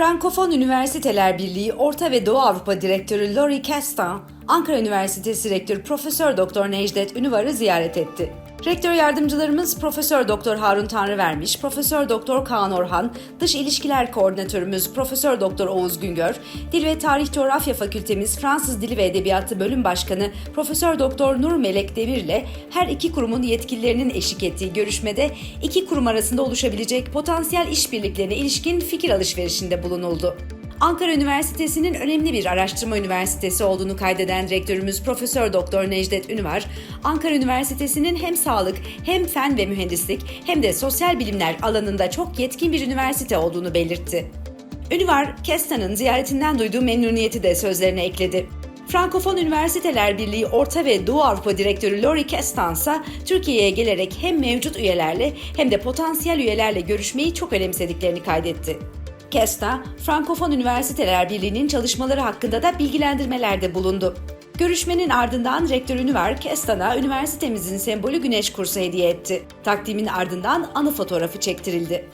Frankofon Üniversiteler Birliği Orta ve Doğu Avrupa Direktörü Lori Castan, Ankara Üniversitesi Rektörü Profesör Doktor Necdet Ünüvar'ı ziyaret etti. Rektör yardımcılarımız Profesör Doktor Harun Tanrıvermiş, Profesör Doktor Kaan Orhan, Dış İlişkiler Koordinatörümüz Profesör Doktor Oğuz Güngör, Dil ve Tarih Coğrafya Fakültemiz Fransız Dili ve Edebiyatı Bölüm Başkanı Profesör Doktor Nur Melek Demir'le her iki kurumun yetkililerinin eşlik ettiği görüşmede iki kurum arasında oluşabilecek potansiyel işbirliklerine ilişkin fikir alışverişinde bulunuldu. Ankara Üniversitesi'nin önemli bir araştırma üniversitesi olduğunu kaydeden rektörümüz Profesör Doktor Necdet Ünüvar, Ankara Üniversitesi'nin hem sağlık, hem fen ve mühendislik, hem de sosyal bilimler alanında çok yetkin bir üniversite olduğunu belirtti. Ünüvar, Kestan'ın ziyaretinden duyduğu memnuniyeti de sözlerine ekledi. Frankofon Üniversiteler Birliği Orta ve Doğu Avrupa Direktörü Lori Kestan Türkiye'ye gelerek hem mevcut üyelerle hem de potansiyel üyelerle görüşmeyi çok önemsediklerini kaydetti. Kesta, Frankofon Üniversiteler Birliği'nin çalışmaları hakkında da bilgilendirmelerde bulundu. Görüşmenin ardından Rektör Ünüver, Kestan'a üniversitemizin sembolü güneş kursu hediye etti. Takdimin ardından anı fotoğrafı çektirildi.